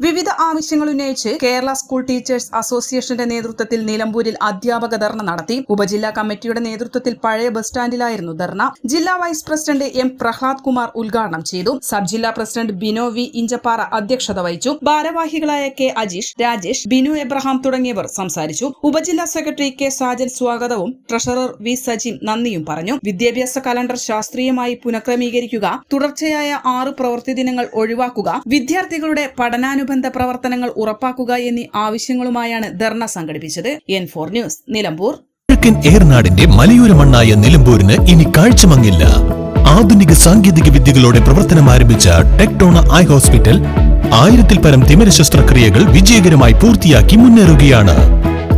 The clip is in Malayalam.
വിവിധ ആവശ്യങ്ങൾ ഉന്നയിച്ച് കേരള സ്കൂൾ ടീച്ചേഴ്സ് അസോസിയേഷന്റെ നേതൃത്വത്തിൽ നിലമ്പൂരിൽ അധ്യാപക ധർണ നടത്തി. ഉപജില്ലാ കമ്മിറ്റിയുടെ നേതൃത്വത്തിൽ പഴയ ബസ് സ്റ്റാൻഡിലായിരുന്നു ധർണ. ജില്ലാ vice president M Prahlad Kumar ഉദ്ഘാടനം ചെയ്തു. സബ് ജില്ലാ പ്രസിഡന്റ് ബിനോ വി ഇഞ്ചപ്പാറ അധ്യക്ഷത വഹിച്ചു. ഭാരവാഹികളായ കെ അജീഷ് രാജേഷ് ബിനു എബ്രഹാം തുടങ്ങിയവർ സംസാരിച്ചു. ഉപജില്ലാ സെക്രട്ടറി കെ സാജൻ സ്വാഗതവും ട്രഷറർ വി സജിൻ നന്ദിയും പറഞ്ഞു. വിദ്യാഭ്യാസ കലണ്ടർ ശാസ്ത്രീയമായി പുനഃക്രമീകരിക്കുക തുടർച്ചയായ ആറ് പ്രവൃത്തി ദിനങ്ങൾ ഒഴിവാക്കുക വിദ്യാർത്ഥികളുടെ പഠനാനുബന്ധ പ്രവർത്തനങ്ങൾ ഉറപ്പാക്കുക എന്നീ ആവശ്യങ്ങളുമായാണ് ധർണ സംഘടിപ്പിച്ചത്. N four news Nilambur. കിഴക്കൻ ഏർനാടിന്റെ മലയോര മണ്ണായ നിലമ്പൂരിന് ഇനി കാഴ്ചമങ്ങില്ല. ആധുനിക സാങ്കേതിക വിദ്യകളോടെ പ്രവർത്തനം ആരംഭിച്ച ടെക്ടോണ ഐ ഹോസ്പിറ്റൽ ആയിരത്തിൽ പരം തിമിര ശസ്ത്രക്രിയകൾ വിജയകരമായി പൂർത്തിയാക്കി മുന്നേറുകയാണ്.